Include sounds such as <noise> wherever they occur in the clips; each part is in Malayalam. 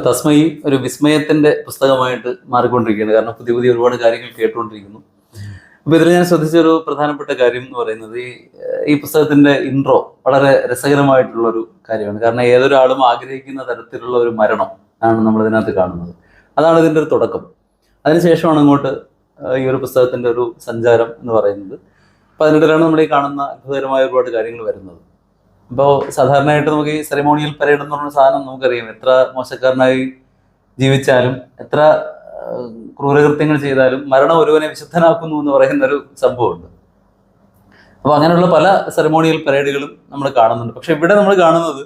ഇപ്പൊ തസ്മയി ഒരു വിസ്മയത്തിന്റെ പുസ്തകമായിട്ട് മാറിക്കൊണ്ടിരിക്കുകയാണ്. കാരണം പുതിയ പുതിയ ഒരുപാട് കാര്യങ്ങൾ കേട്ടുകൊണ്ടിരിക്കുന്നു. അപ്പൊ ഇതിൽ ഞാൻ ശ്രദ്ധിച്ച ഒരു പ്രധാനപ്പെട്ട കാര്യം എന്ന് പറയുന്നത് ഈ പുസ്തകത്തിന്റെ ഇൻട്രോ വളരെ രസകരമായിട്ടുള്ള ഒരു കാര്യമാണ്. കാരണം ഏതൊരാളും ആഗ്രഹിക്കുന്ന തരത്തിലുള്ള ഒരു മരണം ആണ് നമ്മൾ ഇതിനകത്ത് കാണുന്നത്. അതാണ് ഇതിന്റെ ഒരു തുടക്കം. അതിനുശേഷമാണ് അങ്ങോട്ട് ഈ ഒരു പുസ്തകത്തിന്റെ ഒരു സഞ്ചാരം എന്ന് പറയുന്നത്. അപ്പൊ അതിനിടയിലാണ് നമ്മൾ ഈ കാണുന്ന അത്ഭുതകരമായ ഒരുപാട് കാര്യങ്ങൾ വരുന്നത്. അപ്പോൾ സാധാരണയായിട്ട് നമുക്ക് ഈ സെറിമോണിയൽ പരേഡ് എന്ന് പറഞ്ഞ സാധനം നമുക്കറിയാം. എത്ര മോശക്കാരനായി ജീവിച്ചാലും എത്ര ക്രൂരകൃത്യങ്ങൾ ചെയ്താലും മരണം ഒരുവനെ വിശുദ്ധനാക്കുന്നു എന്ന് പറയുന്ന ഒരു സംഭവമുണ്ട്. അപ്പോൾ അങ്ങനെയുള്ള പല സെറിമോണിയൽ പരേഡുകളും നമ്മൾ കാണുന്നുണ്ട്. പക്ഷെ ഇവിടെ നമ്മൾ കാണുന്നത്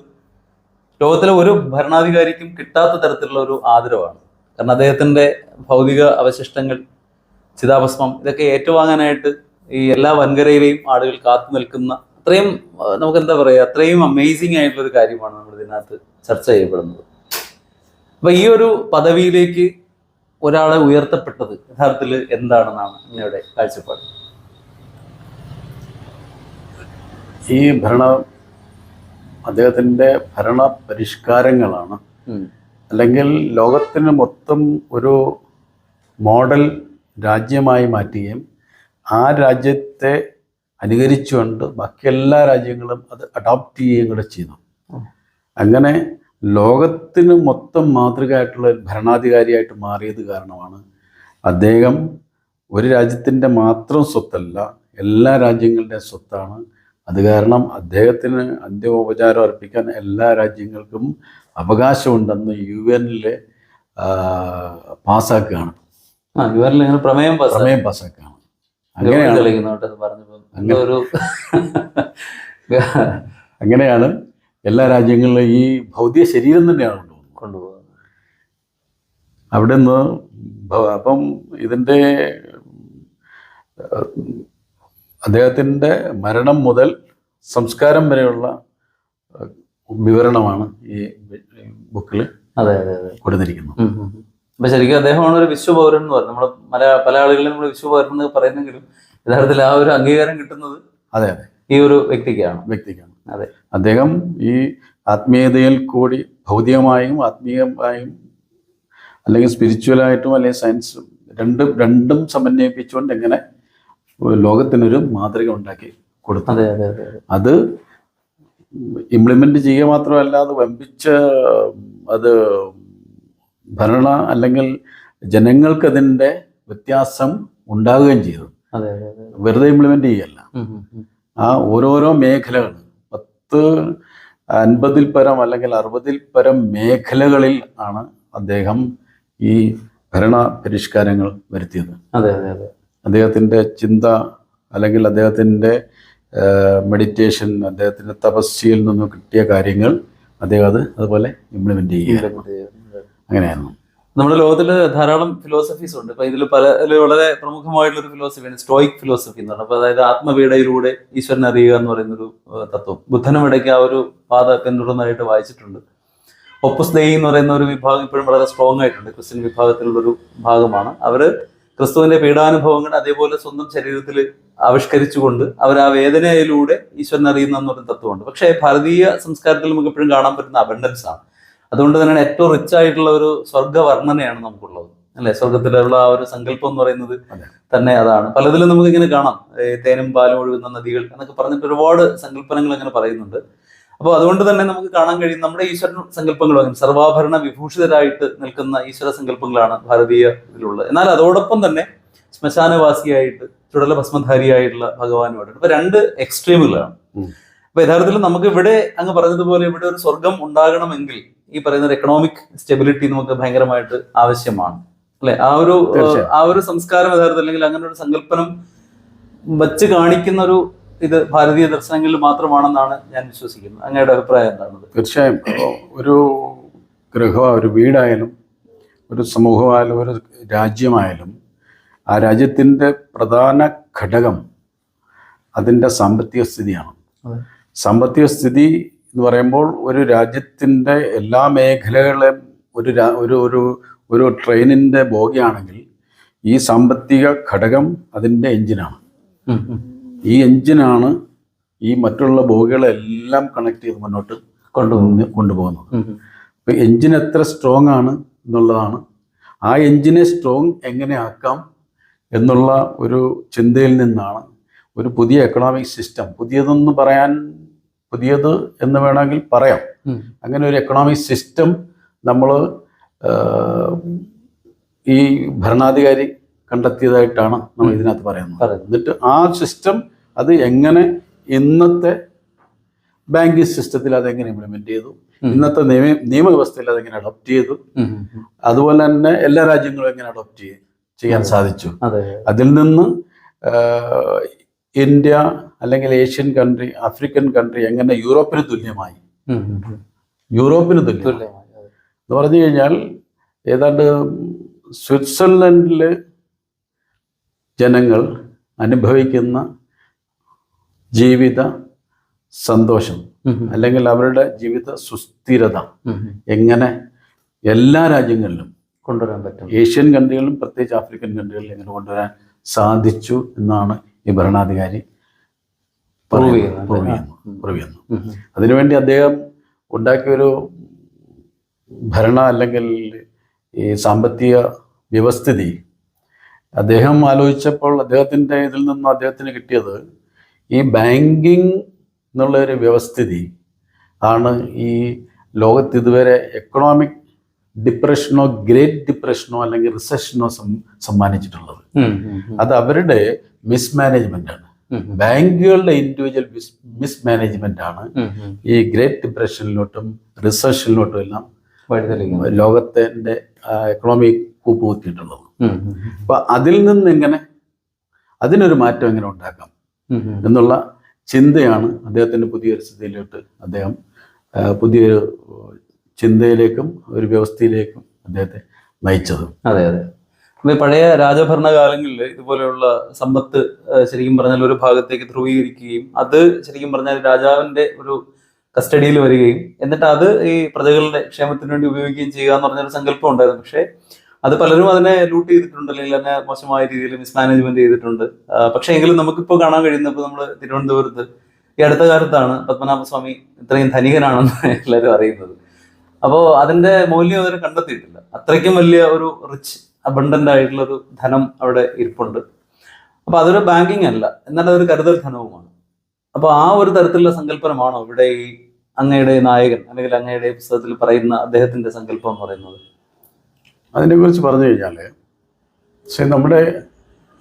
ലോകത്തിലെ ഒരു ഭരണാധികാരിക്കും കിട്ടാത്ത തരത്തിലുള്ള ഒരു ആദരവാണ്. കാരണം അദ്ദേഹത്തിന്റെ ഭൗതിക അവശിഷ്ടങ്ങൾ ചിതാഭസ്മം ഇതൊക്കെ ഏറ്റുവാങ്ങാനായിട്ട് ഈ എല്ലാ വൻകരയിലെയും ആളുകൾ കാത്തു നിൽക്കുന്ന അത്രയും നമുക്ക് എന്താ പറയുക അത്രയും അമേസിംഗ് ആയിട്ടുള്ള ഒരു കാര്യമാണ് നമ്മൾ ഇതിനകത്ത് ചർച്ച ചെയ്യപ്പെടുന്നത്. അപ്പൊ ഈ ഒരു പദവിയിലേക്ക് ഒരാളെ ഉയർത്തപ്പെട്ടത് യഥാർത്ഥത്തിൽ എന്താണെന്നാണ് നിങ്ങളുടെ കാഴ്ചപ്പാട്? ഈ ഭരണ അദ്ദേഹത്തിന്റെ ഭരണ പരിഷ്കാരങ്ങളാണ് അല്ലെങ്കിൽ ലോകത്തിന് മൊത്തം ഒരു മോഡൽ രാജ്യമായി മാറ്റുകയും ആ രാജ്യത്തെ അനുകരിച്ചുകൊണ്ട് ബാക്കി എല്ലാ രാജ്യങ്ങളും അത് അഡോപ്റ്റ് ചെയ്യുകയും കൂടെ ചെയ്തു അങ്ങനെ ലോകത്തിന് മൊത്തം മാതൃകയായിട്ടുള്ള ഭരണാധികാരിയായിട്ട് മാറിയത് കാരണമാണ് അദ്ദേഹം ഒരു രാജ്യത്തിന്റെ മാത്രം സ്വത്തല്ല എല്ലാ രാജ്യങ്ങളുടെ സ്വത്താണ്. അത് കാരണം അദ്ദേഹത്തിന് അന്തിമോപചാരം അർപ്പിക്കാൻ എല്ലാ രാജ്യങ്ങൾക്കും അവകാശമുണ്ടെന്ന് യു എനിൽ പാസ്സാക്കുകയാണ്. പ്രമേയം. പ്രമേയം പാസ്സാക്കുകയാണ്. അങ്ങനെയാണ് എന്തോ ഒരു <laughs> അങ്ങനെയാണ് എല്ലാ രാജ്യങ്ങളിലും ഈ ഭൗതിക ശരീരം തന്നെയാണ് കൊണ്ടുപോകുന്നത്. കൊണ്ടുപോകുന്നത്. അവിടെ നിന്ന് അപ്പം ഇതിന്റെ അദ്ദേഹത്തിന്റെ മരണം മുതൽ സംസ്കാരം വരെയുള്ള വിവരണമാണ് ഈ ബുക്കിൽ അതെ അതെ അതെ. കൊടുത്തിരിക്കുന്നത്. അപ്പൊ ശരിക്കും അദ്ദേഹമാണ് ഒരു വിശ്വപൗരൻ എന്ന് പറഞ്ഞു നമ്മൾ പല ആളുകളിലും നമ്മൾ വിശ്വപൗരൻ എന്ന് പറയുന്നെങ്കിലും യഥാർത്ഥത്തിൽ ആ ഒരു അംഗീകാരം കിട്ടുന്നത് അതെ അതെ. ഈ ഒരു വ്യക്തിക്കാണ്. വ്യക്തിക്കാണ്. അതെ. അദ്ദേഹം ഈ ആത്മീയതയിൽ കൂടി ഭൗതികമായും ആത്മീയമായും അല്ലെങ്കിൽ സ്പിരിച്വലായിട്ടും അല്ലെങ്കിൽ സയൻസ് രണ്ടും രണ്ടും സമന്വയിപ്പിച്ചുകൊണ്ട് എങ്ങനെ ലോകത്തിനൊരു മാതൃക ഉണ്ടാക്കി കൊടുത്തു. അതെ ഇംപ്ലിമെന്റ് ചെയ്യുക മാത്രമല്ല അത് വമ്പിച്ച അത് ഭരണ അല്ലെങ്കിൽ ജനങ്ങൾക്കതിന്റെ വ്യത്യാസം ഉണ്ടാവുകയും ചെയ്തു. വെറുതെ ഇംപ്ലിമെന്റ് ചെയ്യല്ല. ആ ഓരോരോ മേഖലകൾ പത്ത് അൻപതിൽ പരം അല്ലെങ്കിൽ അറുപതിൽ പരം മേഖലകളിൽ ആണ് അദ്ദേഹം ഈ ഭരണ പരിഷ്കാരങ്ങൾ വരുത്തിയത്. അതെ അതെ അതെ. അദ്ദേഹത്തിന്റെ ചിന്ത അല്ലെങ്കിൽ അദ്ദേഹത്തിന്റെ മെഡിറ്റേഷൻ അദ്ദേഹത്തിന്റെ തപസ്യയിൽ നിന്നും കിട്ടിയ കാര്യങ്ങൾ അദ്ദേഹം അത് അതുപോലെ ഇംപ്ലിമെന്റ് ചെയ്യുക അങ്ങനെയായിരുന്നു. നമ്മുടെ ലോകത്തിൽ ധാരാളം ഫിലോസഫീസ് ഉണ്ട്. ഇപ്പൊ ഇതിൽ പല വളരെ പ്രമുഖമായിട്ടുള്ള ഒരു ഫിലോസഫിയാണ് സ്റ്റോയിക് ഫിലോസഫി എന്ന് പറഞ്ഞത്. അതായത് ആത്മപീഡയിലൂടെ ഈശ്വരനെ അറിയുക എന്ന് പറയുന്ന ഒരു തത്വം. ബുദ്ധനും ഇടയ്ക്ക് ആ ഒരു പാത പിന്തുടർന്നതായിട്ട് വായിച്ചിട്ടുണ്ട്. ഒപ്പസ് ദൈ എന്ന് പറയുന്ന ഒരു വിഭാഗം ഇപ്പോഴും വളരെ സ്ട്രോങ് ആയിട്ടുണ്ട്. ക്രിസ്ത്യൻ വിഭാഗത്തിലുള്ളൊരു ഭാഗമാണ്. അവർ ക്രിസ്തുവിന്റെ പീഡാനുഭവങ്ങൾ അതേപോലെ സ്വന്തം ശരീരത്തിൽ ആവിഷ്കരിച്ചുകൊണ്ട് അവർ ആ വേദനയിലൂടെ ഈശ്വരനെ അറിയുന്ന തത്വമുണ്ട്. പക്ഷേ ഭാരതീയ സംസ്കാരത്തിൽ നമുക്ക് എപ്പോഴും കാണാൻ പറ്റുന്ന അബണ്ടൻസ് ആണ്. അതുകൊണ്ട് തന്നെയാണ് ഏറ്റവും റിച്ച് ആയിട്ടുള്ള ഒരു സ്വർഗ വർണനയാണ് നമുക്കുള്ളത്. അല്ലെ? സ്വർഗത്തിലുള്ള ആ ഒരു സങ്കല്പം എന്ന് പറയുന്നത് തന്നെ അതാണ്. പലതിലും നമുക്ക് ഇങ്ങനെ കാണാം തേനും പാലും ഒഴുകുന്ന നദികൾ എന്നൊക്കെ പറഞ്ഞിട്ട് ഒരുപാട് സങ്കല്പനങ്ങൾ അങ്ങനെ പറയുന്നുണ്ട്. അപ്പോൾ അതുകൊണ്ട് തന്നെ നമുക്ക് കാണാൻ കഴിയും നമ്മുടെ ഈശ്വരൻ സങ്കല്പങ്ങളും അങ്ങനെ സർവാഭരണ വിഭൂഷിതരായിട്ട് നിൽക്കുന്ന ഈശ്വര സങ്കല്പങ്ങളാണ് ഭാരതീയ ഇതിലുള്ളത് എന്നാൽ അതോടൊപ്പം തന്നെ ശ്മശാനവാസിയായിട്ട് ചുടല ഭസ്മധാരിയായിട്ടുള്ള ഭഗവാനുമായിട്ട്. ഇപ്പൊ രണ്ട് എക്സ്ട്രീമുകളാണ്. അപ്പൊ യഥാർത്ഥത്തിൽ നമുക്ക് ഇവിടെ അങ്ങ് പറഞ്ഞതുപോലെ ഇവിടെ ഒരു സ്വർഗം ഉണ്ടാകണമെങ്കിൽ ഈ പറയുന്ന ഒരു എക്കണോമിക് സ്റ്റെബിലിറ്റി നമുക്ക് ഭയങ്കരമായിട്ട് ആവശ്യമാണ്. അല്ലെ? ആ ഒരു ആ ഒരു സംസ്കാരം യഥാർത്ഥത്തിൽ അല്ലെങ്കിൽ അങ്ങനെ ഒരു സങ്കല്പനം വച്ച് കാണിക്കുന്ന ഒരു ഇത് ഭാരതീയ ദർശനങ്ങളിൽ മാത്രമാണെന്നാണ് ഞാൻ വിശ്വസിക്കുന്നത്. അങ്ങയുടെ അഭിപ്രായം എന്താണ് തീർച്ചയായും. ഒരു ഗൃഹ ഒരു വീടായാലും ഒരു സമൂഹമായാലും ഒരു രാജ്യമായാലും ആ രാജ്യത്തിന്റെ പ്രധാന ഘടകം അതിന്റെ സാമ്പത്തിക സ്ഥിതിയാണ്. സാമ്പത്തിക സ്ഥിതി എന്ന് പറയുമ്പോൾ ഒരു രാജ്യത്തിന്റെ എല്ലാ മേഖലകളെയും ഒരു രാ- ഒരു ഒരു ഒരു ട്രെയിനിന്റെ ബോഗിയാണെങ്കിൽ ഈ സാമ്പത്തിക ഘടകം അതിന്റെ എഞ്ചിനാണ്. ഈ എഞ്ചിനാണ് ഈ മറ്റുള്ള ബോഗികളെല്ലാം കണക്ട് ചെയ്ത് മുന്നോട്ട് കൊണ്ടുപോകുന്ന കൊണ്ടുപോകുന്നത്. അപ്പോൾ എഞ്ചിൻ എൻജിൻ എത്ര സ്ട്രോങ് ആണ് എന്നുള്ളതാണ്. ആ എഞ്ചിനെ സ്ട്രോങ് എങ്ങനെ ആക്കാം എന്നുള്ള ഒരു ചിന്തയിൽ നിന്നാണ് ഒരു പുതിയ എക്കണോമിക് സിസ്റ്റം പുതിയതെന്ന് പറയാൻ പുതിയത് എന്ന് വേണമെങ്കിൽ പറയാം. അങ്ങനെ ഒരു എക്കണോമിക് സിസ്റ്റം നമ്മൾ ഈ ഭരണാധികാരി കണ്ടെത്തിയതായിട്ടാണ് നമ്മൾ ഇതിനകത്ത് പറയുന്നത്. എന്നിട്ട് ആ സിസ്റ്റം അത് എങ്ങനെ ഇന്നത്തെ ബാങ്കിങ് സിസ്റ്റത്തിൽ അതെങ്ങനെ ഇംപ്ലിമെന്റ് ചെയ്തു? ഇന്നത്തെ നിയമ നിയമവ്യവസ്ഥയിൽ അതെങ്ങനെ അഡോപ്റ്റ് ചെയ്തു. അതുപോലെ തന്നെ എല്ലാ രാജ്യങ്ങളും എങ്ങനെ അഡോപ്റ്റ് ചെയ്യാൻ സാധിച്ചു? അതിൽ നിന്ന് ഇന്ത്യ അല്ലെങ്കിൽ ഏഷ്യൻ കൺട്രി ആഫ്രിക്കൻ കൺട്രി എങ്ങനെ യൂറോപ്പിന് തുല്യമായി. യൂറോപ്പിന് തുല്യമായി, എന്ന് പറഞ്ഞു കഴിഞ്ഞാൽ ഏതാണ്ട് സ്വിറ്റ്സർലൻഡിൽ ജനങ്ങൾ അനുഭവിക്കുന്ന ജീവിത സന്തോഷം. അല്ലെങ്കിൽ അവരുടെ ജീവിത സുസ്ഥിരത. എങ്ങനെ എല്ലാ രാജ്യങ്ങളിലും കൊണ്ടുവരാൻ പറ്റും ഏഷ്യൻ കൺട്രികളിലും പ്രത്യേകിച്ച് ആഫ്രിക്കൻ കൺട്രികളിലും എങ്ങനെ കൊണ്ടുവരാൻ സാധിച്ചു എന്നാണ് ഈ ഭരണാധികാരി Prove ആ. ചെയ്യുന്നു. അതിനുവേണ്ടി അദ്ദേഹം ഉണ്ടാക്കിയൊരു ഭരണ അല്ലെങ്കിൽ ഈ സാമ്പത്തിക വ്യവസ്ഥിതി അദ്ദേഹം ആലോചിച്ചപ്പോൾ അദ്ദേഹത്തിന്റെ ഇതിൽ നിന്നും അദ്ദേഹത്തിന് കിട്ടിയത് ഈ ബാങ്കിങ് എന്നുള്ള ഒരു വ്യവസ്ഥിതി ആണ് ഈ ലോകത്ത് ഇതുവരെ എക്കണോമിക് ഡിപ്രഷനോ ഗ്രേറ്റ് ഡിപ്രഷനോ അല്ലെങ്കിൽ റിസഷനോ സമ്മാനിച്ചിട്ടുള്ളത്. അത് അവരുടെ മിസ്മാനേജ്മെന്റ് ആണ്. ബാങ്കുകളുടെ ഇൻഡിവിജ്വൽ മിസ്മാനേജ്മെന്റ് ആണ്. ഈ ഗ്രേറ്റ് ഡിപ്രഷനിലോട്ടും റിസർഷനിലോട്ടും എല്ലാം. ലോകത്തിന്റെ എക്കണോമി കൂപ്പുകുത്തിയിട്ടുള്ളത്. അപ്പൊ അതിൽ നിന്ന് എങ്ങനെ അതിനൊരു മാറ്റം എങ്ങനെ ഉണ്ടാക്കാം. എന്നുള്ള ചിന്തയാണ് അദ്ദേഹത്തിന്റെ പുതിയൊരു സ്ഥിതിയിലോട്ട് അദ്ദേഹം പുതിയൊരു ചിന്തയിലേക്കും ഒരു വ്യവസ്ഥയിലേക്കും അദ്ദേഹത്തെ നയിച്ചത് അതെ അതെ പഴയ രാജഭരണകാലങ്ങളിൽ ഇതുപോലെയുള്ള സമ്പത്ത് ശരിക്കും പറഞ്ഞാൽ ഒരു ഭാഗത്തേക്ക് ധ്രുവീകരിക്കുകയും അത് ശരിക്കും പറഞ്ഞാൽ രാജാവിന്റെ ഒരു കസ്റ്റഡിയിൽ വരികയും എന്നിട്ട് അത് ഈ പ്രജകളുടെ ക്ഷേമത്തിന് വേണ്ടി ഉപയോഗിക്കുകയും ചെയ്യുക എന്ന് പറഞ്ഞൊരു സങ്കല്പം ഉണ്ടായിരുന്നു. പക്ഷേ അത് പലരും അതിനെ ലൂട്ട് ചെയ്തിട്ടുണ്ട് അല്ലെങ്കിൽ അതിനെ മോശമായ രീതിയിൽ മിസ്മാനേജ്മെന്റ് ചെയ്തിട്ടുണ്ട്. പക്ഷെ എങ്കിലും നമുക്കിപ്പോൾ കാണാൻ കഴിയുന്ന ഇപ്പോൾ നമ്മൾ തിരുവനന്തപുരത്ത് ഈ അടുത്ത കാലത്താണ് പത്മനാഭസ്വാമി ഇത്രയും ധനികനാണെന്ന് <laughs> എല്ലാവരും അറിയുന്നത്. അപ്പോൾ അതിന്റെ മൂല്യം അവരെ കണ്ടെത്തിയിട്ടില്ല. അത്രയ്ക്കും വലിയ ഒരു റിച്ച് അബണ്ടന്റ് ആയിട്ടുള്ളൊരു ധനം അവിടെ ഇരിപ്പുണ്ട്. അപ്പോൾ അതൊരു ബാങ്കിങ് അല്ല. എന്നാൽ അതൊരു കരുതൽ ധനവുമാണ്. അപ്പോൾ ആ ഒരു തരത്തിലുള്ള സങ്കല്പനമാണോ ഇവിടെ ഈ അങ്ങയുടെ നായകൻ അല്ലെങ്കിൽ അങ്ങയുടെ പുസ്തകത്തിൽ പറയുന്ന അദ്ദേഹത്തിന്റെ സങ്കല്പം എന്ന് പറയുന്നത്? അതിനെക്കുറിച്ച് പറഞ്ഞു കഴിഞ്ഞാൽ പക്ഷേ നമ്മുടെ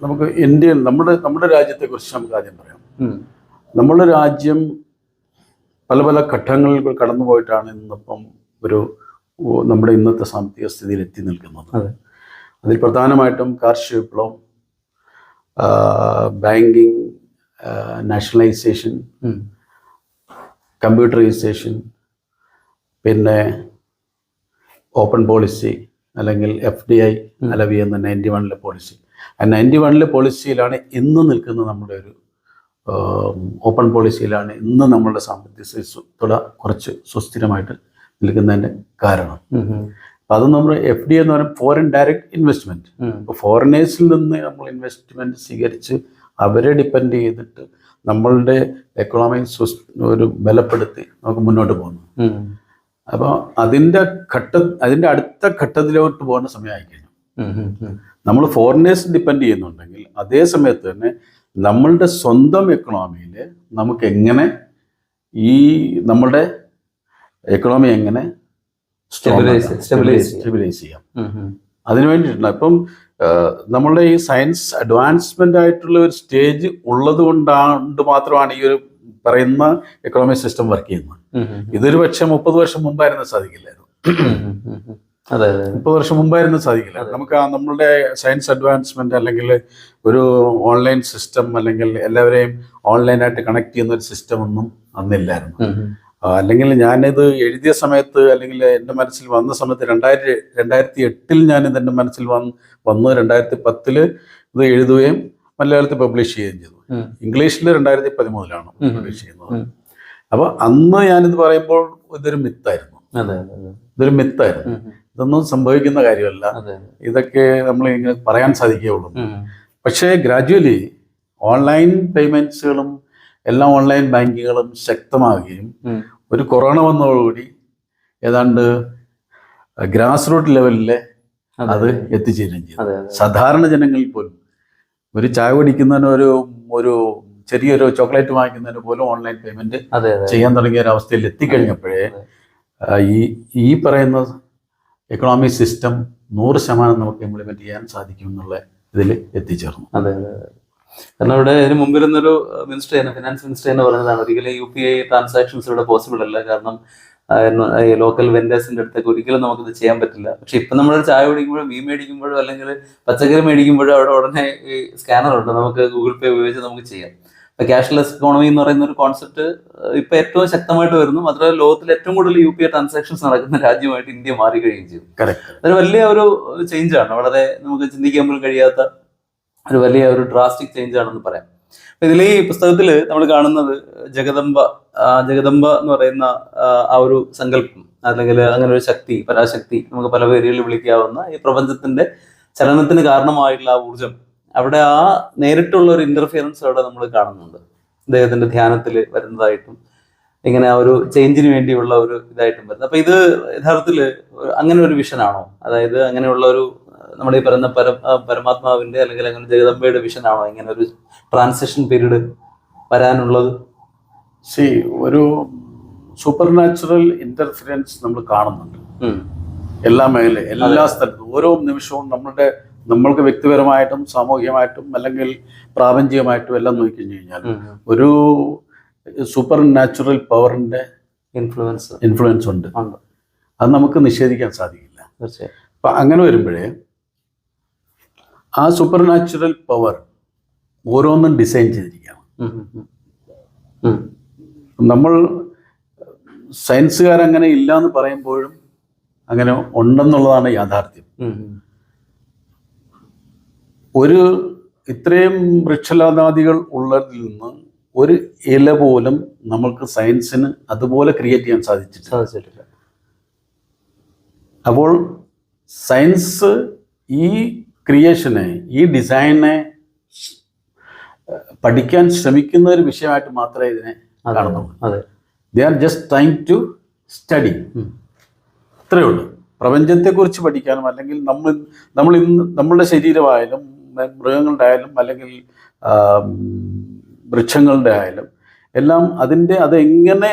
നമുക്ക് ഇന്ത്യയിൽ നമ്മുടെ നമ്മുടെ രാജ്യത്തെക്കുറിച്ച് നമുക്ക് ആദ്യം പറയാം. നമ്മുടെ രാജ്യം പല പല ഘട്ടങ്ങളിൽ കടന്നുപോയിട്ടാണ് കടന്നു പോയിട്ടാണ് ഇന്നിപ്പം ഒരു നമ്മുടെ ഇന്നത്തെ സാമ്പത്തിക സ്ഥിതിയിൽ എത്തി നിൽക്കുന്നത്. അതെ. അതിൽ പ്രധാനമായിട്ടും കാർഷിക വിപ്ലവം ബാങ്കിങ് നാഷണലൈസേഷൻ കമ്പ്യൂട്ടറൈസേഷൻ പിന്നെ ഓപ്പൺ പോളിസി അല്ലെങ്കിൽ എഫ് ഡി ഐ അലവി എന്ന നയന്റി വണ്ണിലെ പോളിസി. ആ നയന്റി വണ്ണിലെ പോളിസിയിലാണ് ഇന്ന് നിൽക്കുന്ന നമ്മുടെ ഒരു ഓപ്പൺ പോളിസിയിലാണ് ഇന്ന് നമ്മളുടെ സാമ്പത്തിക സ്ഥിതി കുറച്ച് സുസ്ഥിരമായിട്ട് നിൽക്കുന്നതിന്റെ കാരണം. അപ്പം അത് നമ്മൾ എഫ് ഡി എന്ന് പറയുമ്പോൾ ഫോറിൻ ഡയറക്റ്റ് ഇൻവെസ്റ്റ്മെന്റ് ഇപ്പോൾ ഫോറിനേഴ്സിൽ നിന്ന് നമ്മൾ ഇൻവെസ്റ്റ്മെന്റ് സ്വീകരിച്ച് അവരെ ഡിപ്പെൻഡ് ചെയ്തിട്ട് നമ്മളുടെ എക്കണോമി ഒരു ബലപ്പെടുത്തി നമുക്ക് മുന്നോട്ട് പോകുന്നു അപ്പൊ അപ്പോൾ അതിന്റെ ഘട്ട അതിന്റെ അടുത്ത ഘട്ടത്തിലോട്ട് പോകുന്ന സമയമായി കഴിഞ്ഞു ഉം, ഉം, ഉം. നമ്മൾ ഫോറിനേഴ്സ് ഡിപ്പെൻഡ് ചെയ്യുന്നുണ്ടെങ്കിൽ അതേ സമയത്ത് തന്നെ നമ്മളുടെ സ്വന്തം എക്കണോമിയിൽ നമുക്ക് എങ്ങനെ ഈ നമ്മളുടെ എക്കണോമി എങ്ങനെ. സ്റ്റെബിലൈസ് ചെയ്യാം. അതിനു വേണ്ടിയിട്ടുണ്ട്. അപ്പം നമ്മളുടെ ഈ സയൻസ് അഡ്വാൻസ്മെന്റ് ആയിട്ടുള്ള ഒരു സ്റ്റേജ് ഉള്ളത് കൊണ്ടാണ്ട് മാത്രമാണ് ഈ ഒരു പറയുന്ന എക്കണോമിക് സിസ്റ്റം വർക്ക് ചെയ്യുന്നത്. ഇതൊരു പക്ഷേ മുപ്പത് വർഷം മുമ്പായിരുന്നു സാധിക്കില്ലായിരുന്നു. അതെ മുപ്പത് വർഷം മുമ്പായിരുന്നു സാധിക്കില്ല. നമുക്ക് നമ്മളുടെ സയൻസ് അഡ്വാൻസ്മെന്റ് അല്ലെങ്കിൽ ഒരു ഓൺലൈൻ സിസ്റ്റം അല്ലെങ്കിൽ എല്ലാവരെയും ഓൺലൈനായിട്ട് കണക്ട് ചെയ്യുന്ന ഒരു സിസ്റ്റം ഒന്നും അന്നില്ലായിരുന്നു. അല്ലെങ്കിൽ ഞാനിത് എഴുതിയ സമയത്ത് അല്ലെങ്കിൽ എന്റെ മനസ്സിൽ വന്ന സമയത്ത് രണ്ടായിരത്തി രണ്ടായിരത്തി എട്ടിൽ ഞാനിത് എന്റെ മനസ്സിൽ വന്ന് വന്ന് രണ്ടായിരത്തി പത്തിൽ ഇത് എഴുതുകയും മലയാളത്തിൽ പബ്ലിഷ് ചെയ്യുകയും ചെയ്തു. ഇംഗ്ലീഷിൽ രണ്ടായിരത്തി പതിമൂന്നിലാണ് പബ്ലിഷ് ചെയ്യുന്നത്. അപ്പൊ അപ്പോൾ അന്ന് ഞാനിത് പറയുമ്പോൾ ഇതൊരു മിത്തായിരുന്നു ഇതൊരു മിത്തായിരുന്നു. ഇതൊന്നും സംഭവിക്കുന്ന കാര്യമല്ല. ഇതൊക്കെ നമ്മൾ ഇങ്ങനെ പറയാൻ സാധിക്കുകയുള്ളൂ. പക്ഷേ ഗ്രാജുവലി ഓൺലൈൻ പേയ്മെന്റ്സുകളും എല്ലാ ഓൺലൈൻ ബാങ്കിങ്ങുകളും ശക്തമാവുകയും ഒരു കൊറോണ വന്നതോടുകൂടി ഏതാണ്ട് ഗ്രാസ് റൂട്ട് ലെവലിലെ അത്. എത്തിച്ചേരുകയും ചെയ്തു. സാധാരണ ജനങ്ങളിൽ പോലും ഒരു ചായ കുടിക്കുന്നതിന് ഒരു ഒരു ചെറിയൊരു ചോക്ലേറ്റ് വാങ്ങിക്കുന്നതിന് പോലും ഓൺലൈൻ പേയ്മെന്റ് ചെയ്യാൻ തുടങ്ങിയ ഒരു അവസ്ഥയിൽ എത്തിക്കഴിഞ്ഞപ്പോഴേ. ഈ ഈ പറയുന്ന എക്കണോമിക് സിസ്റ്റം നൂറ് ശതമാനം നമുക്ക് ഇംപ്ലിമെന്റ് ചെയ്യാൻ സാധിക്കും എന്നുള്ള ഇതിൽ എത്തിച്ചേർന്നു അതെ അതെ. കാരണം ഇവിടെ ഇതിന് മുമ്പിരുന്നൊരു മിനിസ്റ്റർ തന്നെ ഫിനാൻസ് മിനിസ്റ്റർ തന്നെ പറഞ്ഞതാണ്. ഒരിക്കലും യു പി ഐ ട്രാൻസാക്ഷൻസ് ഇവിടെ പോസിബിൾ അല്ല. കാരണം ലോക്കൽ വെൻഡേഴ്സിന്റെ അടുത്തൊക്കെ ഒരിക്കലും ഇത് ചെയ്യാൻ പറ്റില്ല. പക്ഷെ ഇപ്പൊ നമ്മൾ ചായ കുടിക്കുമ്പോഴും മീൻ മേടിക്കുമ്പോഴും അല്ലെങ്കിൽ പച്ചക്കറി മേടിക്കുമ്പോഴും അവിടെ ഉടനെ ഈ സ്കാനർ ഉണ്ട്. നമുക്ക് ഗൂഗിൾ പേ ഉപയോഗിച്ച് നമുക്ക് ചെയ്യാം. ഇപ്പൊ ക്യാഷ്ലെസ് ഇക്കോണമി എന്ന് പറയുന്ന ഒരു കോൺസെപ്റ്റ് ഇപ്പൊ ഏറ്റവും ശക്തമായിട്ട് വരുന്നു. മാത്രമല്ല ലോകത്തിൽ ഏറ്റവും കൂടുതൽ യു പി ഐ ട്രാൻസാക്ഷൻസ് നടക്കുന്ന രാജ്യമായിട്ട് ഇന്ത്യ മാറിക്കഴിയുകയും ചെയ്തു കറക്റ്റ് അതൊരു വലിയ ഒരു ചേഞ്ച് ആണ്. വളരെ നമുക്ക് ചിന്തിക്കാൻ പോലും കഴിയാത്ത ഒരു വലിയ ഒരു ഡ്രാസ്റ്റിക് ചേഞ്ച് ആണെന്ന് പറയാം. ഇതിൽ ഈ പുസ്തകത്തിൽ നമ്മൾ കാണുന്നത് ജഗദംബ ജഗദംബ എന്ന് പറയുന്ന ആ, ഒരു സങ്കല്പം അല്ലെങ്കിൽ അങ്ങനെ ഒരു ശക്തി പരാശക്തി നമുക്ക് പല പേരുകളിൽ വിളിക്കാവുന്ന ഈ പ്രപഞ്ചത്തിന്റെ ചലനത്തിന് കാരണമായിട്ടുള്ള ആ ഊർജം അവിടെ ആ നേരിട്ടുള്ള ഒരു ഇന്റർഫിയറൻസ് അവിടെ നമ്മൾ കാണുന്നുണ്ട്. അദ്ദേഹത്തിന്റെ ധ്യാനത്തിൽ വരുന്നതായിട്ടും ഇങ്ങനെ ആ ഒരു ചേഞ്ചിന് വേണ്ടിയുള്ള ഒരു ഇതായിട്ടും വരുന്നത്. അപ്പൊ ഇത് യഥാർത്ഥത്തിൽ അങ്ങനെ ഒരു വിഷനാണോ അതായത് അങ്ങനെയുള്ള ഒരു നമ്മുടെ ഈ പറയുന്ന പര പരമാത്മാവിന്റെ അല്ലെങ്കിൽ അങ്ങനെ ജഗദമ്പയുടെ വിഷനാണോ ഇങ്ങനെ ഒരു ട്രാൻസിഷൻ പീരീഡ് വരാനുള്ളത്? സി ഒരു സൂപ്പർ നാച്ചുറൽ നമ്മൾ കാണുന്നുണ്ട്. എല്ലാ മേഖല എല്ലാ സ്ഥലത്തും. ഓരോ നിമിഷവും നമ്മളുടെ നമ്മൾക്ക് വ്യക്തിപരമായിട്ടും സാമൂഹികമായിട്ടും അല്ലെങ്കിൽ പ്രാപഞ്ചികമായിട്ടും എല്ലാം നോക്കിക്കഴിഞ്ഞു കഴിഞ്ഞാൽ ഒരു സൂപ്പർ നാച്ചുറൽ പവറിന്റെ ഇൻഫ്ലുവൻസ് ഇൻഫ്ലുവൻസ് ഉണ്ട്. അത് നമുക്ക് നിഷേധിക്കാൻ സാധിക്കില്ല. അപ്പൊ അങ്ങനെ വരുമ്പോഴേ ആ സൂപ്പർ നാച്ചുറൽ പവർ ഓരോന്നും ഡിസൈൻ ചെയ്തിരിക്കുകയാണ്. നമ്മൾ സയൻസുകാരങ്ങനെ ഇല്ല എന്ന് പറയുമ്പോഴും അങ്ങനെ ഉണ്ടെന്നുള്ളതാണ് യാഥാർത്ഥ്യം. ഒരു ഇത്രയും വൃക്ഷലതാദികൾ ഉള്ളതിൽ നിന്ന് ഒരു ഇല പോലും നമ്മൾക്ക് സയൻസിന് അതുപോലെ ക്രിയേറ്റ് ചെയ്യാൻ സാധിച്ചിട്ടില്ല. സാധിച്ചിട്ടില്ല. അപ്പോൾ സയൻസ് ഈ ക്രിയേഷനെ ഈ ഡിസൈനെ പഠിക്കാൻ ശ്രമിക്കുന്ന ഒരു വിഷയമായിട്ട് മാത്രമേ ഇതിനെ കാണുന്നുള്ളൂ. They are just time to study. അത്രയേ ഉള്ളൂ. പ്രപഞ്ചത്തെക്കുറിച്ച് പഠിക്കാനും അല്ലെങ്കിൽ നമ്മൾ നമ്മൾ ഇന്ന് നമ്മളുടെ ശരീരമായാലും മൃഗങ്ങളുടെ ആയാലും അല്ലെങ്കിൽ വൃക്ഷങ്ങളുടെ ആയാലും എല്ലാം അതിന്റെ അതെങ്ങനെ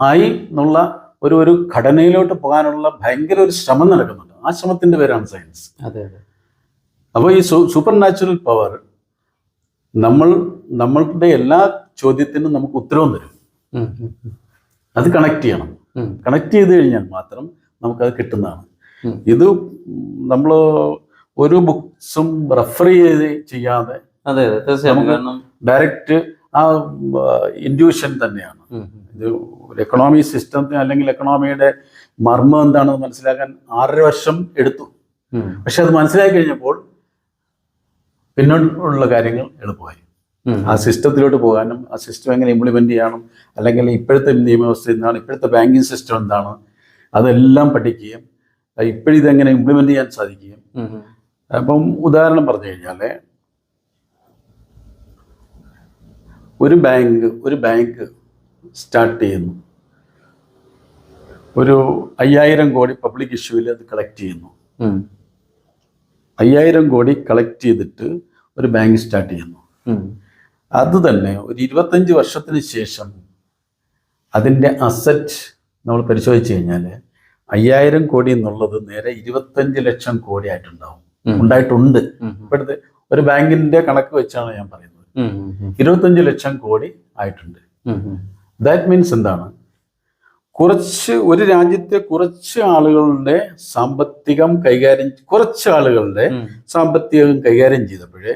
ആയി എന്നുള്ള ഒരു ഒരു ഘടനയിലോട്ട് പോകാനുള്ള ഭയങ്കര ഒരു ശ്രമം നടക്കുന്നുണ്ട്. ആ ശ്രമത്തിന്റെ പേരാണ് സയൻസ് അതെ അതെ. അപ്പോൾ ഈ സൂപ്പർ നാച്ചുറൽ പവർ നമ്മൾ നമ്മളുടെ എല്ലാ ചോദ്യത്തിനും നമുക്ക് ഉത്തരവും തരും. അത് കണക്ട് ചെയ്യണം. കണക്ട് ചെയ്ത് കഴിഞ്ഞാൽ മാത്രം നമുക്കത് കിട്ടുന്നതാണ്. ഇത് നമ്മൾ ഒരു ബുക്സും റെഫർ ചെയ്ത് ചെയ്യാതെ അതെ തീർച്ചയായും. ഡയറക്റ്റ് ആ ഇൻഡ്യൂഷൻ തന്നെയാണ്. ഇത് ഒരു എക്കണോമി സിസ്റ്റത്തിന് അല്ലെങ്കിൽ എക്കണോമിയുടെ മർമ്മം എന്താണെന്ന് മനസ്സിലാക്കാൻ ആറര വർഷം എടുത്തു. പക്ഷെ അത് മനസ്സിലാക്കി കഴിഞ്ഞപ്പോൾ പിന്നോട്ടുള്ള കാര്യങ്ങൾ എളുപ്പമായി ആ സിസ്റ്റത്തിലോട്ട് പോകാനും ആ സിസ്റ്റം എങ്ങനെ ഇംപ്ലിമെന്റ് ചെയ്യണം അല്ലെങ്കിൽ ഇപ്പോഴത്തെ നിയമവ്യവസ്ഥ എന്താണ് ഇപ്പോഴത്തെ ബാങ്കിങ് സിസ്റ്റം എന്താണ് അതെല്ലാം പഠിക്കുകയും ഇപ്പോഴിതെങ്ങനെ ഇംപ്ലിമെന്റ് ചെയ്യാൻ സാധിക്കുകയും. അപ്പം ഉദാഹരണം പറഞ്ഞു കഴിഞ്ഞാൽ ഒരു ബാങ്ക് ഒരു ബാങ്ക് സ്റ്റാർട്ട് ചെയ്യുന്നു. ഒരു അയ്യായിരം കോടി പബ്ലിക് ഇഷ്യൂവിൽ അത് കളക്ട് ചെയ്യുന്നു. അയ്യായിരം കോടി കളക്ട് ചെയ്തിട്ട് ഒരു ബാങ്ക് സ്റ്റാർട്ട് ചെയ്യുന്നു. അത് തന്നെ ഒരു ഇരുപത്തഞ്ച് വർഷത്തിന് ശേഷം അതിന്റെ അസറ്റ് നമ്മൾ പരിശോധിച്ച് കഴിഞ്ഞാൽ അയ്യായിരം കോടി എന്നുള്ളത് നേരെ ഇരുപത്തഞ്ച് ലക്ഷം കോടി ആയിട്ടുണ്ടാവും. ഉണ്ടായിട്ടുണ്ട്. ഇപ്പോഴത്തെ ഒരു ബാങ്കിന്റെ കണക്ക് വെച്ചാണ് ഞാൻ പറയുന്നത്. ഇരുപത്തഞ്ച് ലക്ഷം കോടി ആയിട്ടുണ്ട്. ദാറ്റ് മീൻസ് എന്താണ്? കുറച്ച് ഒരു രാജ്യത്തെ കുറച്ച് ആളുകളുടെ സാമ്പത്തികം കൈകാര്യം കുറച്ച് ആളുകളുടെ. സാമ്പത്തികം കൈകാര്യം ചെയ്തപ്പോഴേ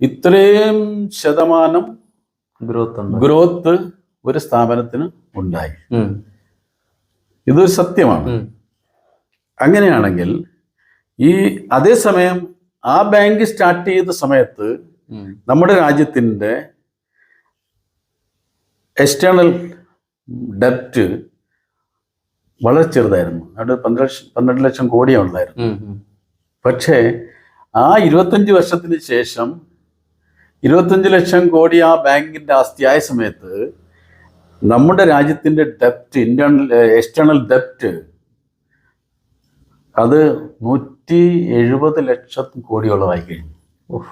ഇത്രയും ശതമാനം ഗ്രോത്ത് ഗ്രോത്ത് ഒരു സ്ഥാപനത്തിന് ഉണ്ടായി ഇതൊരു സത്യമാണ്. അങ്ങനെയാണെങ്കിൽ ഈ അതേസമയം ആ ബാങ്ക് സ്റ്റാർട്ട് ചെയ്ത സമയത്ത്. നമ്മുടെ രാജ്യത്തിന്റെ എക്സ്റ്റേണൽ ഡെപ്റ്റ് വളരെ ചെറുതായിരുന്നു. അവിടെ പന്ത്രണ്ട് പന്ത്രണ്ട് ലക്ഷം കോടിയാണ് ഉണ്ടായിരുന്നു. പക്ഷേ ആ ഇരുപത്തഞ്ച് വർഷത്തിന് ശേഷം ഇരുപത്തഞ്ച് ലക്ഷം കോടി ആ ബാങ്കിന്റെ ആസ്തിയായ സമയത്ത് നമ്മുടെ രാജ്യത്തിന്റെ ഡെപ്റ്റ് ഇന്റേണൽ എക്സ്റ്റേണൽ ഡെപ്റ്റ് അത് നൂറ്റി എഴുപത് ലക്ഷം കോടിയോളമായി കഴിഞ്ഞു. ഇതിന്റെ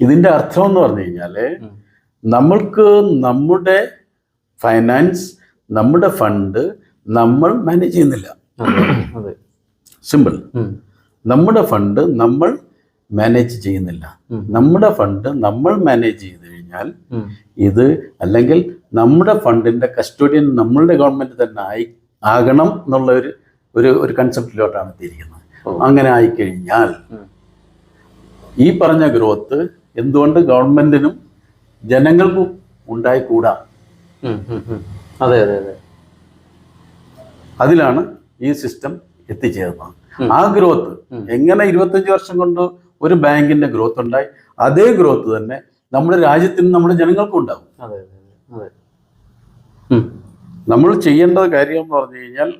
ഇതിന്റെ അർത്ഥം എന്ന് പറഞ്ഞു കഴിഞ്ഞാൽ നമ്മൾക്ക് നമ്മുടെ ഫൈനാൻസ് നമ്മുടെ ഫണ്ട് നമ്മൾ മാനേജ് ചെയ്യുന്നില്ല. സിമ്പിൾ നമ്മുടെ ഫണ്ട് നമ്മൾ മാനേജ് ചെയ്യുന്നില്ല. നമ്മുടെ ഫണ്ട് നമ്മൾ മാനേജ് ചെയ്ത് കഴിഞ്ഞാൽ ഇത് അല്ലെങ്കിൽ നമ്മുടെ ഫണ്ടിന്റെ കസ്റ്റോഡിയൻ നമ്മളുടെ ഗവൺമെന്റ് തന്നെ ആയി ആകണം എന്നുള്ള ഒരു ഒരു ഒരു കൺസെപ്റ്റിലോട്ടാണ് എത്തിയിരിക്കുന്നത്. അങ്ങനെ ആയിക്കഴിഞ്ഞാൽ. ഈ പറഞ്ഞ ഗ്രോത്ത് എന്തുകൊണ്ട് ഗവൺമെന്റിനും ജനങ്ങൾക്കും ഉണ്ടായിക്കൂടാ. അതെ അതെ അതെ. അതിലാണ് ഈ സിസ്റ്റം എത്തിച്ചേർന്നത്. ആ ഗ്രോത്ത് എങ്ങനെ ഇരുപത്തഞ്ച് വർഷം കൊണ്ട് ഒരു ബാങ്കിന്റെ ഗ്രോത്ത് ഉണ്ടായി അതേ ഗ്രോത്ത് തന്നെ നമ്മുടെ രാജ്യത്തിനും നമ്മുടെ ജനങ്ങൾക്കും ഉണ്ടാവും. നമ്മൾ ചെയ്യേണ്ട കാര്യം എന്ന് പറഞ്ഞു കഴിഞ്ഞാൽ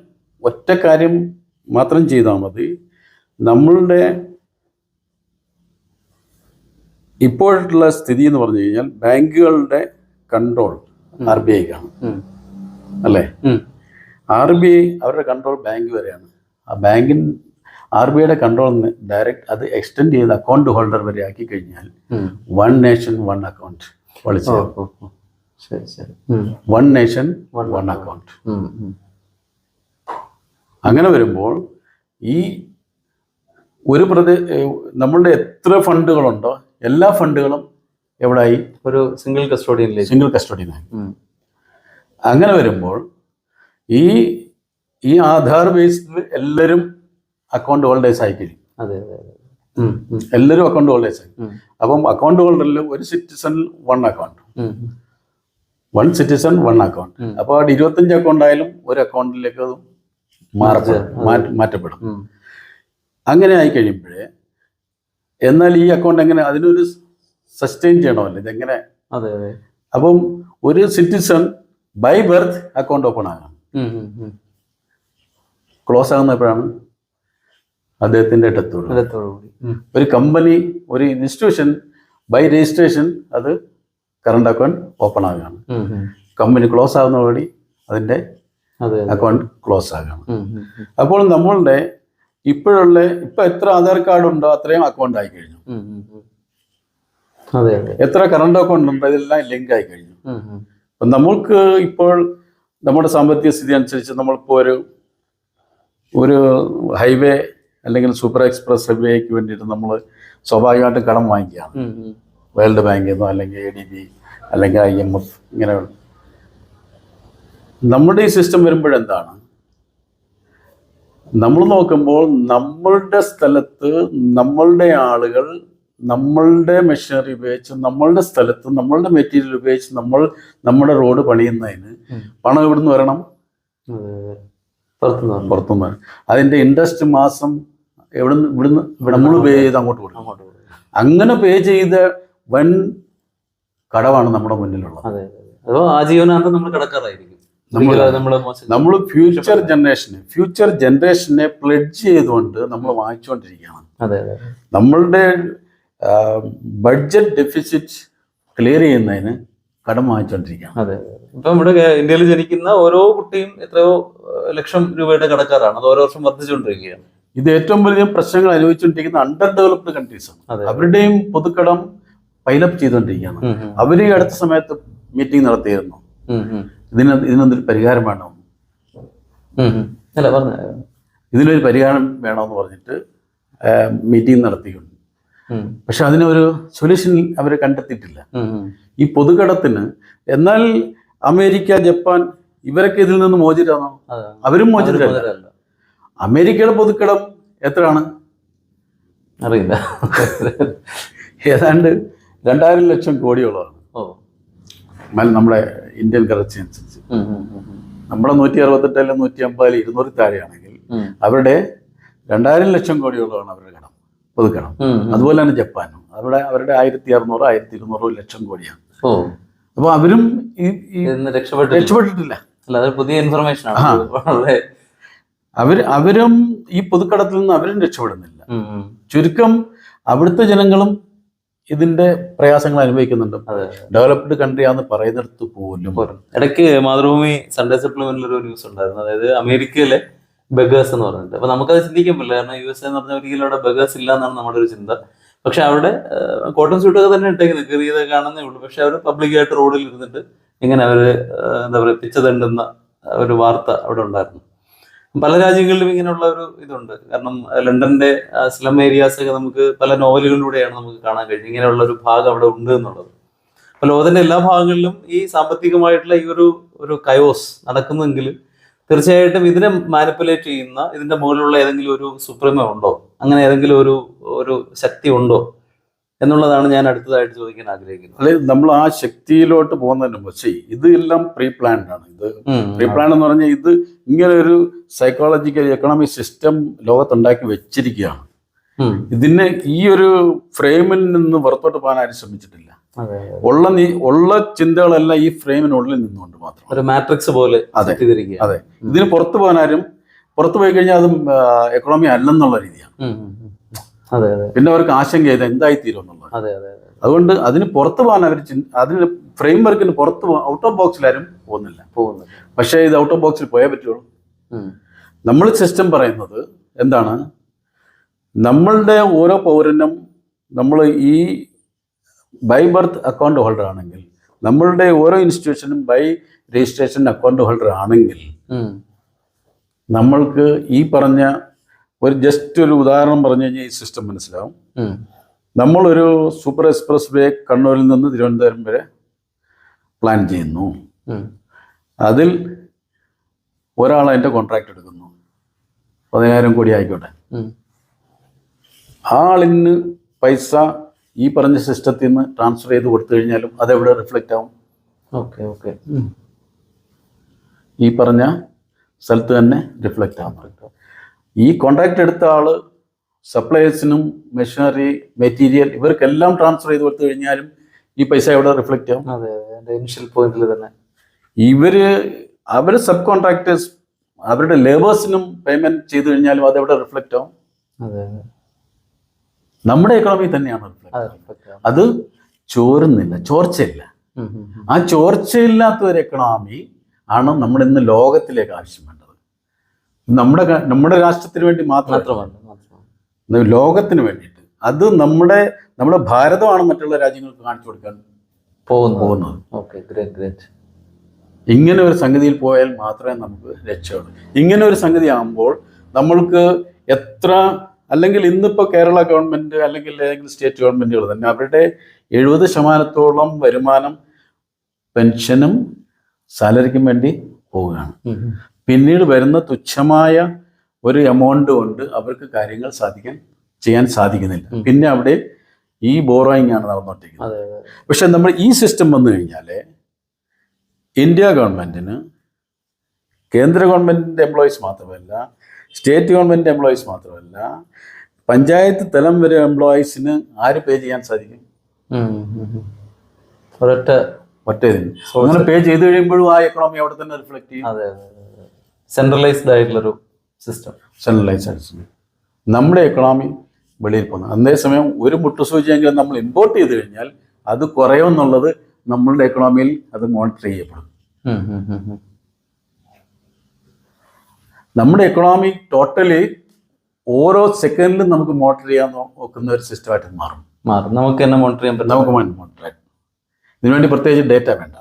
ഒറ്റ കാര്യം മാത്രം ചെയ്താൽ മതി. നമ്മളുടെ ഇപ്പോഴുള്ള സ്ഥിതി എന്ന് പറഞ്ഞു കഴിഞ്ഞാൽ ബാങ്കുകളുടെ കൺട്രോൾ ആർ ബി ഐക്കാണ്. അല്ലേ. ആർ ബി ഐ അവരുടെ കൺട്രോൾ ബാങ്ക് വരെയാണ്. ആ ബാങ്കിൻ ആർ ബി ഐയുടെ കൺട്രോൾ ഡയറക്റ്റ് അത് എക്സ്റ്റെൻഡ് ചെയ്ത് അക്കൗണ്ട് ഹോൾഡർ വരെ ആക്കി കഴിഞ്ഞാൽ വൺ നേഷൻ വൺ അക്കൗണ്ട് ശരി വൺ നേഷൻ വൺ അക്കൗണ്ട്. അങ്ങനെ വരുമ്പോൾ ഈ ഒരു പ്രദേ നമ്മളുടെ എത്ര ഫണ്ടുകളുണ്ടോ എല്ലാ ഫണ്ടുകളും എവിടായി? ഒരു സിംഗിൾ കസ്റ്റോഡിയനിലേക്ക് സിംഗിൾ കസ്റ്റോഡിയനായി. അങ്ങനെ വരുമ്പോൾ ഈ ഈ ആധാർ ബേസ്ഡ് എല്ലാവരും അക്കൗണ്ട് ഹോൾഡേഴ്സ് ആയി കഴിയും അതെ അതെ. എല്ലാവരും അക്കൗണ്ട് ഹോൾഡേഴ്സ് ആയി. അപ്പം അക്കൗണ്ട് ഹോൾഡറിൽ ഒരു citizen one account one citizen one account അപ്പൊ അപ്പോൾ അവിടെ ഇരുപത്തഞ്ച് അക്കൗണ്ട് ആയാലും ഒരു അക്കൗണ്ടിലേക്ക് അത് മാറപ്പെടും മാറ്റപ്പെടും. അങ്ങനെ ആയി കഴിയുമ്പോഴേ എന്നാൽ ഈ അക്കൗണ്ട് എങ്ങനെ അതിനൊരു സസ്റ്റെയിൻ ചെയ്യണമല്ലോ? ഇതെങ്ങനെ? അപ്പം ഒരു citizen by birth account open ആകാം. ക്ലോസ് ആകുന്ന എപ്പോഴാണ് അദ്ദേഹത്തിന്റെ ഒരു കമ്പനി ഒരു ഇൻസ്റ്റിറ്റ്യൂഷൻ ബൈ രജിസ്ട്രേഷൻ അത് കറണ്ട് അക്കൗണ്ട് ഓപ്പൺ ആകുകയാണ്. കമ്പനി ക്ലോസ് അതെ അതെ. അക്കൗണ്ട് ക്ലോസ് ആകുകയാണ്. അപ്പോൾ നമ്മളുടെ ഇപ്പോഴുള്ള ഇപ്പൊ എത്ര ആധാർ കാർഡ് ഉണ്ടോ അത്രയും അക്കൗണ്ട് ആയി കഴിഞ്ഞു. എത്ര കറണ്ട് അക്കൗണ്ട് ഉണ്ടോ ഇതെല്ലാം ലിങ്ക് ആയി കഴിഞ്ഞു. അപ്പം നമ്മൾക്ക് ഇപ്പോൾ നമ്മുടെ സാമ്പത്തിക സ്ഥിതി അനുസരിച്ച് നമ്മളിപ്പോൾ ഒരു ഒരു ഹൈവേ അല്ലെങ്കിൽ സൂപ്പർ എക്സ്പ്രസ് ഹൈവേക്ക് വേണ്ടിയിട്ട് നമ്മൾ സ്വാഭാവികമായിട്ടും കടം വാങ്ങിക്കുകയാണ്. വേൾഡ് ബാങ്കിൽ നിന്നോ അല്ലെങ്കിൽ എ ഡി ബി അല്ലെങ്കിൽ ഐ എം എഫ് ഇങ്ങനെയുള്ള നമ്മുടെ ഈ സിസ്റ്റം വരുമ്പോഴെന്താണ് നമ്മൾ നോക്കുമ്പോൾ നമ്മളുടെ സ്ഥലത്ത് നമ്മളുടെ ആളുകൾ നമ്മളുടെ മെഷീനറി ഉപയോഗിച്ച് നമ്മളുടെ സ്ഥലത്ത് നമ്മളുടെ മെറ്റീരിയൽ ഉപയോഗിച്ച് നമ്മൾ നമ്മുടെ റോഡ് പണിയുന്നതിന് പണം എവിടുന്ന് വരണം? പുറത്തുനിന്ന്. പുറത്തുനിന്ന് വരണം. അതിന്റെ ഇൻട്രസ്റ്റ് മാസം എവിടുന്ന് ഇവിടുന്ന് നമ്മൾ പേ ചെയ്ത് അങ്ങോട്ട് കൊടുക്കും. അങ്ങനെ പേ ചെയ്ത വൻ കടമാണ് നമ്മുടെ മുന്നിലുള്ളത്. ആജീവനാന്തം നമ്മൾ കടക്കാറായിരിക്കും. നമ്മൾ- ഫ്യൂച്ചർ ജനറേഷന് ഫ്യൂച്ചർ ജനറേഷനെ പ്ലഡ്ജ് ചെയ്തുകൊണ്ട് നമ്മൾ വാങ്ങിച്ചുകൊണ്ടിരിക്കുകയാണ് നമ്മളുടെ ബഡ്ജറ്റ് ഡെഫിസിറ്റ് ക്ലിയർ ചെയ്യുന്നതിന് കടം വാങ്ങിച്ചുകൊണ്ടിരിക്കുകയാണ് അതെ. ഇപ്പൊ നമ്മുടെ ഇന്ത്യയിൽ ജനിക്കുന്ന ഓരോ കുട്ടിയും എത്രയോ ലക്ഷം രൂപയുടെ കടക്കാരാണ്. അത് ഓരോ വർഷം വർദ്ധിച്ചുകൊണ്ടിരിക്കുകയാണ്. ഇത് ഏറ്റവും വലിയ പ്രശ്നങ്ങൾ അനുഭവിച്ചുകൊണ്ടിരിക്കുന്ന അണ്ടർ ഡെവലപ്ഡ് കൺട്രീസാണ് അവരുടെയും പൊതുക്കടം പൈലപ്പ് ചെയ്തുകൊണ്ടിരിക്കുകയാണ്. അവർ ഈ അടുത്ത സമയത്ത് മീറ്റിംഗ് നടത്തിയിരുന്നു. ഇതിന് ഇതിനൊന്നൊരു പരിഹാരം വേണം. ഇതിനൊരു പരിഹാരം വേണമെന്ന് പറഞ്ഞിട്ട് മീറ്റിംഗ് നടത്തിയിട്ടുണ്ട്. പക്ഷെ അതിനൊരു സൊല്യൂഷൻ അവർ കണ്ടെത്തിയിട്ടില്ല. ഈ പൊതുകടത്തിന് എന്നാൽ അമേരിക്ക ജപ്പാൻ ഇവരൊക്കെ ഇതിൽ നിന്ന് മോചിതരാണോ? അവരും മോചിതരല്ല. അമേരിക്കയുടെ പൊതുക്കടം എത്രയാണ്? അറിയില്ല. ഏതാണ്ട് രണ്ടായിരം ലക്ഷം കോടിയോളമാണ്. നമ്മുടെ ഇന്ത്യൻ കറൻസി അനുസരിച്ച്. നമ്മുടെ നൂറ്റി അറുപത്തെട്ട് അല്ലെങ്കിൽ നൂറ്റി അമ്പതിൽ ഇരുന്നൂറ് താഴെയാണെങ്കിൽ അവരുടെ രണ്ടായിരം ലക്ഷം കോടിയോളമാണ് അവരുടെ കടം ഉം. അതുപോലെ തന്നെ ജപ്പാനും. അവിടെ അവരുടെ ആയിരത്തി അറുന്നൂറ് ആയിരത്തി ഇരുന്നൂറ് ലക്ഷം കോടിയാണ് അപ്പൊ അവരും രക്ഷപ്പെട്ടിട്ടില്ല. പുതിയ ഇൻഫർമേഷൻ ആണ്. അവർ അവരും ഈ പൊതുക്കടത്തിൽ നിന്ന് അവരും രക്ഷപ്പെടുന്നില്ല. ചുരുക്കം അവിടുത്തെ ജനങ്ങളും ഇതിന്റെ പ്രയാസങ്ങൾ അനുഭവിക്കുന്നുണ്ട്. ഡെവലപ്ഡ് കൺട്രി ആണെന്ന് പറയുന്നിടത്ത് പോലും. ഇടയ്ക്ക് മാതൃഭൂമി സൺഡേ സപ്ലിമെന്റിൽ ഒരു ന്യൂസ് ഉണ്ടായിരുന്നു. അതായത് അമേരിക്കയിലെ ബഗേഴ്സ് എന്ന് പറഞ്ഞിട്ട്. അപ്പൊ നമുക്കത് ചിന്തിക്കാൻ പറ്റില്ല കാരണം യു എസ് എന്ന് പറഞ്ഞ ഒരിക്കലും അവിടെ ബഗേഴ്സ് ഇല്ല എന്നാണ് നമ്മുടെ ഒരു ചിന്ത. പക്ഷെ അവിടെ കോട്ടൺ സ്യൂട്ടൊക്കെ തന്നെ ഇട്ടേക്കുന്നത് കീറിയത് കാണുന്നേ ഉള്ളൂ. പക്ഷെ അവർ പബ്ലിക്കായിട്ട് റോഡിൽ ഇരുന്നിട്ട് ഇങ്ങനെ അവർ എന്താ പറയുക പിച്ചതണ്ടെന്ന ഒരു വാർത്ത അവിടെ ഉണ്ടായിരുന്നു. പല രാജ്യങ്ങളിലും ഇങ്ങനെയുള്ള ഒരു ഇതുണ്ട്. കാരണം ലണ്ടന്റെ സ്ലം ഏരിയാസ് ഒക്കെ നമുക്ക് പല നോവലുകളിലൂടെയാണ് നമുക്ക് കാണാൻ കഴിഞ്ഞത്. ഇങ്ങനെയുള്ള ഒരു ഭാഗം അവിടെ ഉണ്ട് എന്നുള്ളത്. അപ്പൊ ലോകത്തിന്റെ എല്ലാ ഭാഗങ്ങളിലും ഈ സാമ്പത്തികമായിട്ടുള്ള ഈ ഒരു ഒരു കയോസ് നടക്കുന്നെങ്കിൽ തീർച്ചയായിട്ടും ഇതിനെ മാനിപ്പുലേറ്റ് ചെയ്യുന്ന ഇതിന്റെ മുകളിലുള്ള ഏതെങ്കിലും ഒരു സുപ്രീമ ഉണ്ടോ? അങ്ങനെ ഏതെങ്കിലും ഒരു ഒരു ശക്തി ഉണ്ടോ? എന്നുള്ളതാണ് ഞാൻ അടുത്തതായിട്ട് ചോദിക്കാൻ ആഗ്രഹിക്കുന്നത്. അതായത് നമ്മൾ ആ ശക്തിയിലോട്ട് പോകുന്നതിന് മുമ്പ് ശരി ഇത് എല്ലാം പ്രീ പ്ലാൻഡ് ആണ്. ഇത് പ്രീ പ്ലാൻ എന്ന് പറഞ്ഞാൽ ഇത് ഇങ്ങനെ ഒരു സൈക്കോളജിക്കൽ എക്കണോമിക് സിസ്റ്റം ലോകത്തുണ്ടാക്കി വെച്ചിരിക്കുകയാണ്. ഇതിനെ ഈ ഒരു ഫ്രെയിമിൽ നിന്ന് പുറത്തോട്ട് പോകാൻ ആരും ശ്രമിച്ചിട്ടില്ല. ഉള്ള നീ ഉള്ള ചിന്തകളെല്ലാം ഈ ഫ്രെയിമിനുള്ളിൽ നിന്നുകൊണ്ട് മാത്രം. ഒരു മാട്രിക്സ് പോലെ അതെ. അതെ. ഇതിന് പുറത്തു പോകാനും പുറത്തു പോയി കഴിഞ്ഞാൽ അതും എക്കണോമി അല്ലെന്നുള്ള രീതിയാണ്. പിന്നെ അവർക്ക് ആശങ്ക ചെയ്ത് എന്തായി തീരും എന്നുള്ളത്. അതെ അതെ അതെ. അതുകൊണ്ട് അതിന് പുറത്തു പോകാൻ അവർ അതിന് ഫ്രെയിം വർക്കിന് പുറത്ത് ഔട്ട് ഓഫ് ബോക്സിൽ ആരും പോകുന്നില്ല. പോകുന്നത് പക്ഷേ ഇത് ഔട്ട് ഓഫ് ബോക്സിൽ പോയേ പറ്റുള്ളൂ. നമ്മൾ സിസ്റ്റം പറയുന്നത് എന്താണ്? നമ്മളുടെ ഓരോ പൗരനും നമ്മൾ ഈ ബൈ ബർത്ത് അക്കൗണ്ട് ഹോൾഡർ ആണെങ്കിൽ നമ്മളുടെ ഓരോ ഇൻസ്റ്റിറ്റ്യൂഷനും ബൈ രജിസ്ട്രേഷൻ അക്കൗണ്ട് ഹോൾഡർ ആണെങ്കിൽ നമ്മൾക്ക് ഈ പറഞ്ഞ ഒരു ജസ്റ്റ് ഒരു ഉദാഹരണം പറഞ്ഞു കഴിഞ്ഞാൽ ഈ സിസ്റ്റം മനസ്സിലാവും. നമ്മളൊരു സൂപ്പർ എക്സ്പ്രസ് വേ കണ്ണൂരിൽ നിന്ന് തിരുവനന്തപുരം വരെ പ്ലാൻ ചെയ്യുന്നു. അതിൽ ഒരാൾ അതിന്റെ കോൺട്രാക്ട് എടുക്കുന്നു. പതിനായിരം കോടി ആയിക്കോട്ടെ. ആളിന് പൈസ ഈ പറഞ്ഞ സിസ്റ്റത്തിൽ നിന്ന് ട്രാൻസ്ഫർ ചെയ്ത് കൊടുത്തു കഴിഞ്ഞാലും അതെവിടെ റിഫ്ലക്റ്റ് ആവും? Okay okay. ഈ പറഞ്ഞ സ്ഥലത്ത് തന്നെ റിഫ്ലക്റ്റ് ആവും. ഈ കോൺട്രാക്ട് എടുത്ത ആൾ സപ്ലയേഴ്സിനും മെഷീനറി മെറ്റീരിയൽ ഇവർക്കെല്ലാം ട്രാൻസ്ഫർ ചെയ്ത് കൊടുത്തു കഴിഞ്ഞാലും ഈ പൈസ എവിടെ റിഫ്ലക്റ്റ് ആവും? അതെ അതെ. ഇനിഷ്യൽ പോയിന്റിൽ തന്നെ. ഇവർ അവർ സബ് കോൺട്രാക്ടേഴ്സ് അവരുടെ ലേബേഴ്സിനും പേയ്മെന്റ് ചെയ്തു കഴിഞ്ഞാലും അതെവിടെ റിഫ്ലക്റ്റ് ആവും? അതെ അതെ. നമ്മുടെ എക്കണോമി തന്നെയാണ് അതെ ചോരുന്നില്ല ചോർച്ചയില്ല. ആ ചോർച്ചയില്ലാത്ത ഒരു എക്കണോമി ആണ് നമ്മൾ ഇന്ന് ലോകത്തിലേക്ക് ആവശ്യം വേണ്ടത്. നമ്മുടെ നമ്മുടെ രാഷ്ട്രത്തിന് വേണ്ടി മാത്രം മാത്രമല്ല ലോകത്തിന് വേണ്ടിയിട്ട്. അത് നമ്മുടെ നമ്മുടെ ഭാരതമാണ് മറ്റുള്ള രാജ്യങ്ങൾക്ക് കാണിച്ചു കൊടുക്കാൻ പോകുന്നു പോകുന്നത്. ഇങ്ങനെ ഒരു സംഗതിയിൽ പോയാൽ മാത്രമേ നമുക്ക് രക്ഷയുള്ളൂ. ഇങ്ങനെ ഒരു സംഗതി ആകുമ്പോൾ നമ്മൾക്ക് എത്ര അല്ലെങ്കിൽ ഇന്നിപ്പോൾ കേരള ഗവൺമെന്റ് അല്ലെങ്കിൽ ഏതെങ്കിലും സ്റ്റേറ്റ് ഗവൺമെന്റുകൾ തന്നെ അവരുടെ എഴുപത് ശതമാനത്തോളം വരുമാനം പെൻഷനും സാലറിക്കും വേണ്ടി പോവുകയാണ്. പിന്നീട് വരുന്ന തുച്ഛമായ ഒരു എമൗണ്ട് കൊണ്ട് അവർക്ക് കാര്യങ്ങൾ സാധിക്കാൻ ചെയ്യാൻ സാധിക്കുന്നില്ല. പിന്നെ അവിടെ ഈ ബോറോയിങ് ആണ് നടന്നുകൊണ്ടിരിക്കുന്നത്. പക്ഷെ നമ്മൾ ഈ സിസ്റ്റം വന്നു കഴിഞ്ഞാൽ ഇന്ത്യ ഗവൺമെന്റിന് കേന്ദ്ര ഗവൺമെന്റിന്റെ എംപ്ലോയീസ് മാത്രമല്ല സ്റ്റേറ്റ് ഗവൺമെന്റ് എംപ്ലോയീസ് മാത്രമല്ല പഞ്ചായത്ത് തലം വരെ എംപ്ലോയീസിന് ആര് പേ ചെയ്യാൻ സാധിക്കും. ഒരൊറ്റ ഒറ്റ ഇതിന്. അങ്ങനെ പേ ചെയ്ത് കഴിയുമ്പോഴും ആ എക്കണോമി അവിടെ തന്നെ റിഫ്ലക്ട് ചെയ്യും. അതെ അതെ സെൻട്രലൈസ്ഡ് ആയിട്ടുള്ളൊരു സിസ്റ്റം സെൻട്രലൈസ്ഡ് ആയിട്ട് നമ്മുടെ എക്കണോമി വെളിയിൽ പോകുന്നത് അതേസമയം ഒരു മുട്ടുസൂചിയെങ്കിലും നമ്മൾ ഇമ്പോർട്ട് ചെയ്ത് കഴിഞ്ഞാൽ അത് കുറയുമെന്നുള്ളത് നമ്മളുടെ എക്കണോമിയിൽ അത് മോണിറ്റർ ചെയ്യപ്പെടും. നമ്മുടെ എക്കണോമി ടോട്ടലി ഓരോ സെക്കൻഡിലും നമുക്ക് മോണിറ്റർ ചെയ്യാൻ നോക്കുന്ന ഒരു സിസ്റ്റമായിട്ട് മാറും. മാറും. നമുക്ക് തന്നെ മോണിറ്റർ ചെയ്യാൻ പറ്റും. നമുക്ക് മോണിറ്റർ ഇതിനുവേണ്ടി പ്രത്യേകിച്ച് ഡേറ്റ വേണ്ട.